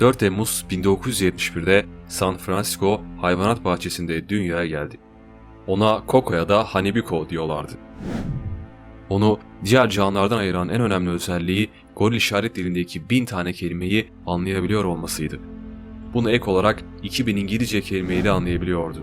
4 Temmuz 1971'de San Francisco hayvanat bahçesinde dünyaya geldi. Ona Coco'ya da Hanibiko diyorlardı. Onu diğer canlılardan ayıran en önemli özelliği goril işaret dilindeki bin tane kelimeyi anlayabiliyor olmasıydı. Bunu ek olarak 2000 İngilizce kelimeyi de anlayabiliyordu.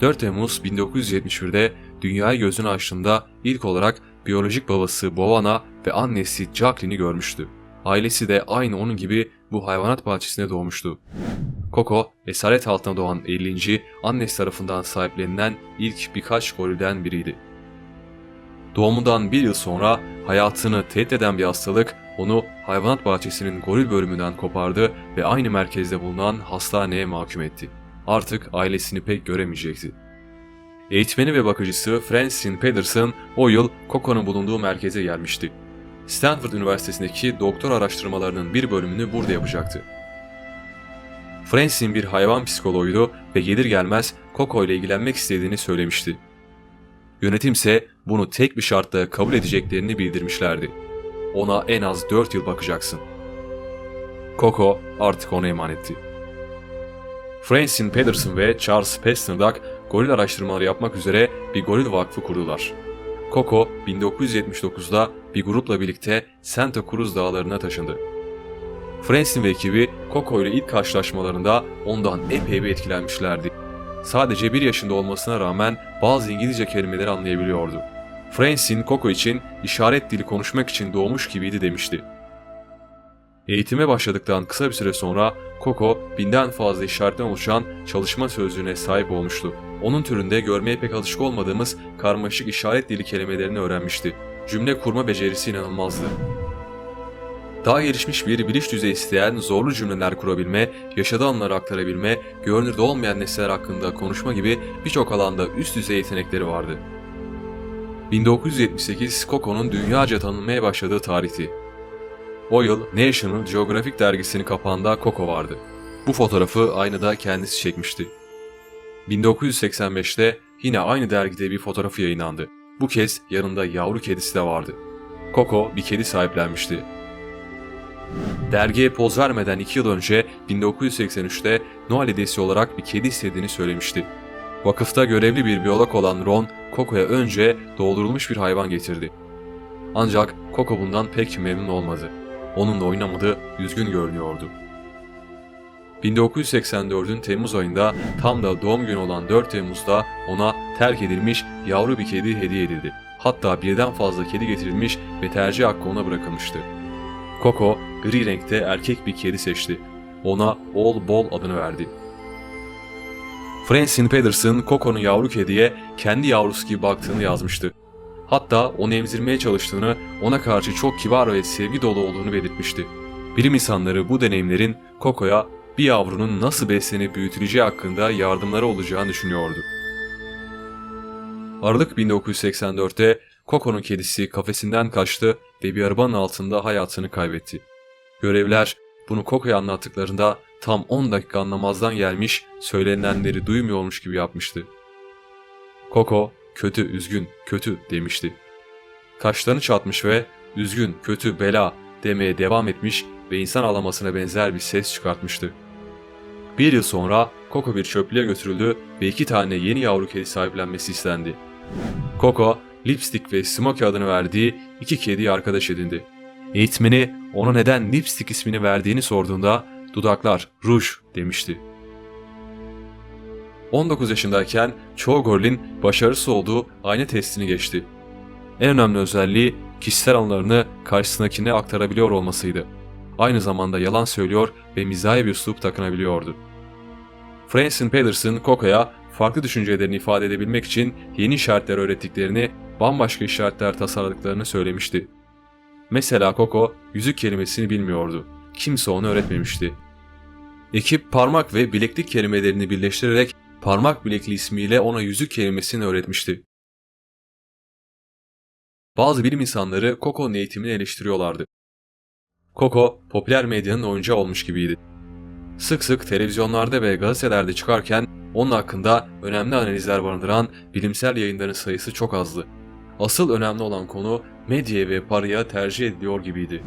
4 Temmuz 1971'de dünyaya gözünü açtığında ilk olarak biyolojik babası Bovana ve annesi Jacqueline'i görmüştü. Ailesi de aynı onun gibi bu hayvanat bahçesine doğmuştu. Coco, esaret altına doğan 50. annesi tarafından sahiplenilen ilk birkaç gorilden biriydi. Doğumundan bir yıl sonra hayatını tehdit eden bir hastalık onu hayvanat bahçesinin goril bölümünden kopardı ve aynı merkezde bulunan hastaneye mahkum etti. Artık ailesini pek göremeyecekti. Eğitmeni ve bakıcısı Francine Pedersen o yıl Coco'nun bulunduğu merkeze gelmişti. Stanford Üniversitesi'ndeki doktor araştırmalarının bir bölümünü burada yapacaktı. Francine bir hayvan psikoloğuydu ve gelir gelmez Coco ile ilgilenmek istediğini söylemişti. Yönetimse bunu tek bir şartla kabul edeceklerini bildirmişlerdi. Ona en az 4 yıl bakacaksın. Coco artık ona emanetti. Francine Pedersen ve Charles Pasternak goril araştırmaları yapmak üzere bir goril vakfı kurdular. Coco 1979'da bir grupla birlikte Santa Cruz dağlarına taşındı. Francine ve ekibi Coco ile ilk karşılaşmalarında ondan epey bir etkilenmişlerdi. Sadece bir yaşında olmasına rağmen bazı İngilizce kelimeleri anlayabiliyordu. Francine Coco için işaret dili konuşmak için doğmuş gibiydi demişti. Eğitime başladıktan kısa bir süre sonra Coco binden fazla işaretten oluşan çalışma sözlüğüne sahip olmuştu. Onun türünde görmeye pek alışık olmadığımız karmaşık işaret dili kelimelerini öğrenmişti. Cümle kurma becerisi inanılmazdı. Daha gelişmiş bir biliş düzeyi isteyen zorlu cümleler kurabilme, yaşadığı anları aktarabilme, görünürde olmayan nesneler hakkında konuşma gibi birçok alanda üst düzey yetenekleri vardı. 1978 Coco'nun dünyaca tanınmaya başladığı tarihti. O yıl National Geographic dergisinin kapağında Coco vardı. Bu fotoğrafı aynada kendisi çekmişti. 1985'te yine aynı dergide bir fotoğrafı yayınlandı. Bu kez yanında yavru kedisi de vardı. Coco bir kedi sahiplenmişti. Dergiye poz vermeden 2 yıl önce 1983'te Noel hediyesi olarak bir kedi istediğini söylemişti. Vakıfta görevli bir biyolog olan Ron, Coco'ya önce doldurulmuş bir hayvan getirdi. Ancak Coco bundan pek memnun olmadı. Onunla oynamadı, üzgün görünüyordu. 1984'ün Temmuz ayında tam da doğum günü olan 4 Temmuz'da ona terk edilmiş yavru bir kedi hediye edildi. Hatta birden fazla kedi getirilmiş ve tercih hakkı ona bırakılmıştı. Coco gri renkte erkek bir kedi seçti. Ona All Ball adını verdi. Francine Pedersen Coco'nun yavru kediye kendi yavrusu gibi baktığını yazmıştı. Hatta onu emzirmeye çalıştığını, ona karşı çok kibar ve sevgi dolu olduğunu belirtmişti. Bilim insanları bu deneyimlerin Coco'ya bir yavrunun nasıl beslenip büyütüleceği hakkında yardımları olacağını düşünüyordu. Aralık 1984'te Coco'nun kedisi kafesinden kaçtı ve bir arabanın altında hayatını kaybetti. Görevler bunu Coco'ya anlattıklarında tam 10 dakika anlamazdan gelmiş, söylenenleri duymuyormuş gibi yapmıştı. Coco, kötü, üzgün, kötü demişti. Kaşlarını çatmış ve üzgün, kötü, bela demeye devam etmiş ve insan ağlamasına benzer bir ses çıkartmıştı. Bir yıl sonra Coco bir çöplüğe götürüldü ve iki tane yeni yavru kedi sahiplenmesi istendi. Coco, Lipstick ve Smokey adını verdiği iki kediyi arkadaş edindi. Eğitmeni ona neden Lipstick ismini verdiğini sorduğunda dudaklar ruj demişti. 19 yaşındayken çoğu gorilin başarısı olduğu ayna testini geçti. En önemli özelliği kişisel anılarını karşısındakine aktarabiliyor olmasıydı. Aynı zamanda yalan söylüyor ve mizahi bir üslup takınabiliyordu. Francine Pedersen Coco'ya farklı düşüncelerini ifade edebilmek için yeni işaretler öğrettiklerini, bambaşka işaretler tasarladıklarını söylemişti. Mesela Coco yüzük kelimesini bilmiyordu. Kimse onu öğretmemişti. Ekip parmak ve bileklik kelimelerini birleştirerek parmak bilekli ismiyle ona yüzük kelimesini öğretmişti. Bazı bilim insanları Coco'nun eğitimini eleştiriyorlardı. Coco, popüler medyanın oyuncağı olmuş gibiydi. Sık sık televizyonlarda ve gazetelerde çıkarken onun hakkında önemli analizler barındıran bilimsel yayınların sayısı çok azdı. Asıl önemli olan konu medya ve paraya tercih ediliyor gibiydi.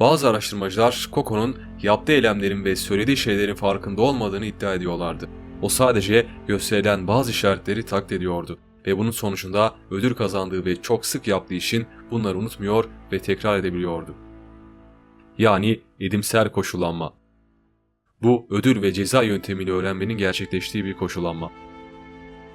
Bazı araştırmacılar Coco'nun yaptığı eylemlerin ve söylediği şeylerin farkında olmadığını iddia ediyorlardı. O sadece gösterilen bazı işaretleri taklit ediyordu ve bunun sonucunda ödül kazandığı ve çok sık yaptığı işin bunları unutmuyor ve tekrar edebiliyordu. Yani edimsel koşullanma. Bu ödül ve ceza yöntemiyle öğrenmenin gerçekleştiği bir koşullanma.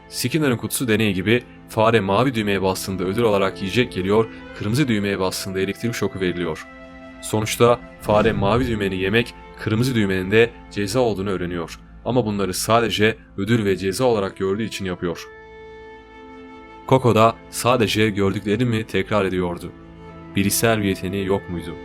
Skinner'ın kutusu deneyi gibi fare mavi düğmeye bastığında ödül olarak yiyecek geliyor, kırmızı düğmeye bastığında elektrik şoku veriliyor. Sonuçta fare mavi düğmeni yemek, kırmızı düğmenin de ceza olduğunu öğreniyor. Ama bunları sadece ödül ve ceza olarak gördüğü için yapıyor. Coco da sadece gördüklerini tekrar ediyordu. Bilişsel bir yeteneği yok muydu?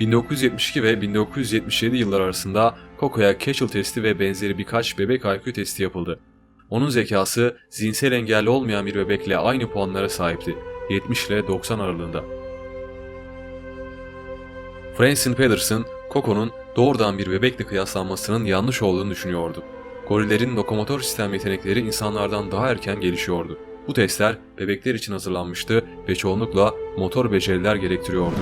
1972 ve 1977 yıllar arasında Coco'ya Cashel testi ve benzeri birkaç bebek IQ testi yapıldı. Onun zekası zihinsel engelli olmayan bir bebekle aynı puanlara sahipti. 70 ile 90 aralığında. Francis Pedersen, Coco'nun doğrudan bir bebekle kıyaslanmasının yanlış olduğunu düşünüyordu. Gorillerin lokomotor sistem yetenekleri insanlardan daha erken gelişiyordu. Bu testler bebekler için hazırlanmıştı ve çoğunlukla motor beceriler gerektiriyordu.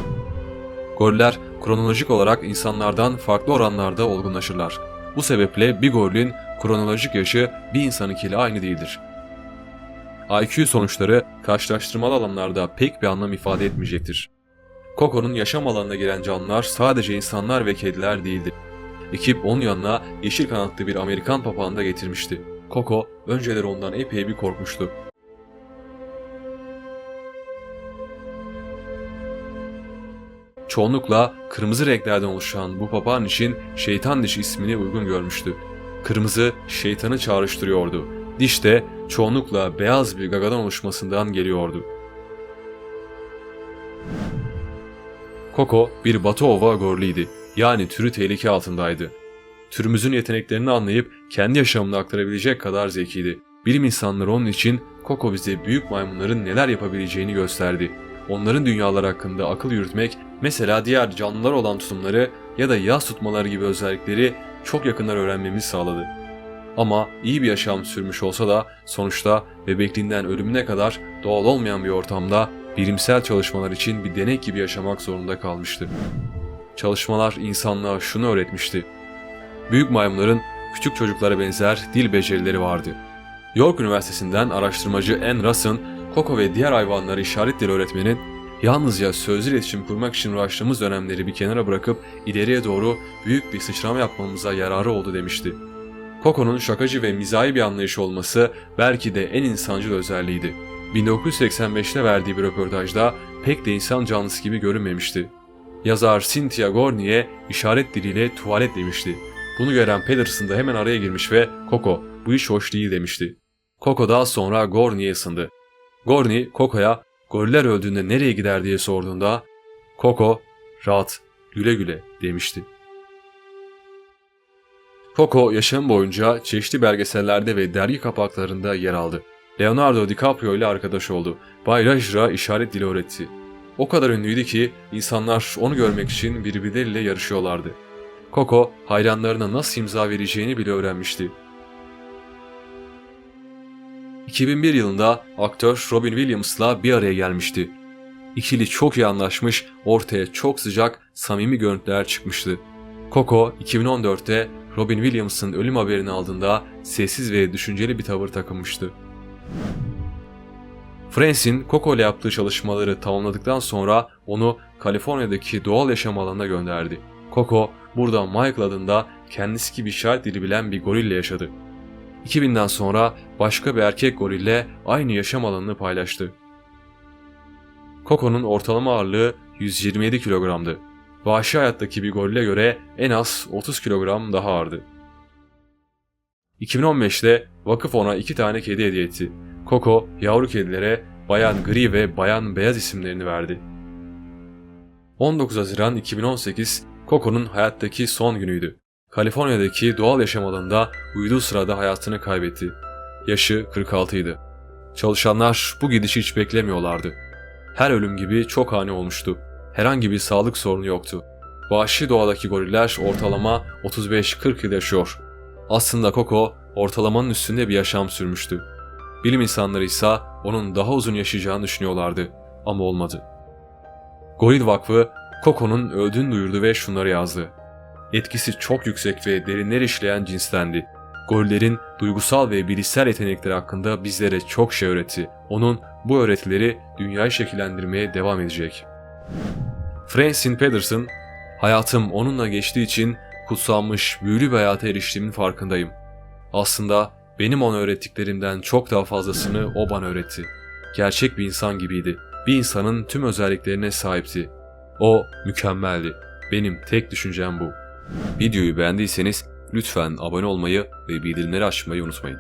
Goriller kronolojik olarak insanlardan farklı oranlarda olgunlaşırlar. Bu sebeple bir gorilin kronolojik yaşı bir insanınkiyle aynı değildir. IQ sonuçları karşılaştırmalı alanlarda pek bir anlam ifade etmeyecektir. Coco'nun yaşam alanına giren canlılar sadece insanlar ve kediler değildir. Ekip onun yanına yeşil kanatlı bir Amerikan papağanı da getirmişti. Coco önceleri ondan epey bir korkmuştu. Çoğunlukla kırmızı renklerden oluşan bu papağan için şeytan dişi ismini uygun görmüştü. Kırmızı şeytanı çağrıştırıyordu. Diş de çoğunlukla beyaz bir gagadan oluşmasından geliyordu. Coco bir Batı Ova gorliydi. Yani türü tehlike altındaydı. Türümüzün yeteneklerini anlayıp kendi yaşamını aktarabilecek kadar zekiydi. Bilim insanları onun için Coco bize büyük maymunların neler yapabileceğini gösterdi. Onların dünyalar hakkında akıl yürütmek, mesela diğer canlılar olan tutumları ya da yaz tutmaları gibi özellikleri çok yakından öğrenmemizi sağladı. Ama iyi bir yaşam sürmüş olsa da sonuçta bebekliğinden ölümüne kadar doğal olmayan bir ortamda bilimsel çalışmalar için bir denek gibi yaşamak zorunda kalmıştı. Çalışmalar insanlığa şunu öğretmişti. Büyük maymunların küçük çocuklara benzer dil becerileri vardı. York Üniversitesi'nden araştırmacı Anne Russ'ın Coco ve diğer hayvanlara işaret dili öğretmenin yalnızca sözlü iletişim kurmak için uğraştığımız dönemleri bir kenara bırakıp ileriye doğru büyük bir sıçrama yapmamıza yararı oldu demişti. Coco'nun şakacı ve mizahi bir anlayışı olması belki de en insancıl özelliğiydi. 1985'te verdiği bir röportajda pek de insan canlısı gibi görünmemişti. Yazar Cynthia Gornier işaret diliyle tuvalet demişti. Bunu gören Pedersen de hemen araya girmiş ve Coco bu iş hoş değil demişti. Coco daha sonra Gornier'e ısındı. Gorni Coco'ya goriller öldüğünde nereye gider diye sorduğunda Coco rahat güle güle demişti. Coco yaşam boyunca çeşitli belgesellerde ve dergi kapaklarında yer aldı. Leonardo DiCaprio ile arkadaş oldu. Bay Rajra işaret dili öğretti. O kadar ünlüydü ki insanlar onu görmek için birbirleriyle yarışıyorlardı. Coco hayranlarına nasıl imza vereceğini bile öğrenmişti. 2001 yılında aktör Robin Williams'la bir araya gelmişti. İkili çok iyi anlaşmış, ortaya çok sıcak, samimi görüntüler çıkmıştı. Coco 2014'te Robin Williams'ın ölüm haberini aldığında sessiz ve düşünceli bir tavır takınmıştı. France'in Coco ile yaptığı çalışmaları tamamladıktan sonra onu Kaliforniya'daki doğal yaşam alanına gönderdi. Coco burada Michael adında kendisi gibi işaret dili bilen bir gorille yaşadı. 2000'den sonra başka bir erkek gorille aynı yaşam alanını paylaştı. Coco'nun ortalama ağırlığı 127 kilogramdı. Vahşi hayattaki bir gorile göre en az 30 kilogram daha ağırdı. 2015'te vakıf ona iki tane kedi hediye etti. Coco yavru kedilere Bayan Gri ve Bayan Beyaz isimlerini verdi. 19 Haziran 2018 Coco'nun hayattaki son günüydü. Kaliforniya'daki doğal yaşam alanında uyuduğu sırada hayatını kaybetti. Yaşı 46 idi. Çalışanlar bu gidişi hiç beklemiyorlardı. Her ölüm gibi çok ani olmuştu. Herhangi bir sağlık sorunu yoktu. Vahşi doğadaki goriller ortalama 35-40 yıl yaşıyor. Aslında Coco ortalamanın üstünde bir yaşam sürmüştü. Bilim insanları ise onun daha uzun yaşayacağını düşünüyorlardı ama olmadı. Goril Vakfı Coco'nun öldüğünü duyurdu ve şunları yazdı. Etkisi çok yüksek ve derinler işleyen cinstendi. Gorillerin duygusal ve bilişsel yetenekleri hakkında bizlere çok şey öğretti. Onun bu öğretileri dünyayı şekillendirmeye devam edecek. Francine Pedersen, hayatım onunla geçtiği için kutsanmış, büyülü bir hayata eriştiğimin farkındayım. Aslında benim ona öğrettiklerimden çok daha fazlasını o bana öğretti. Gerçek bir insan gibiydi. Bir insanın tüm özelliklerine sahipti. O mükemmeldi. Benim tek düşüncem bu. Videoyu beğendiyseniz lütfen abone olmayı ve bildirimleri açmayı unutmayın.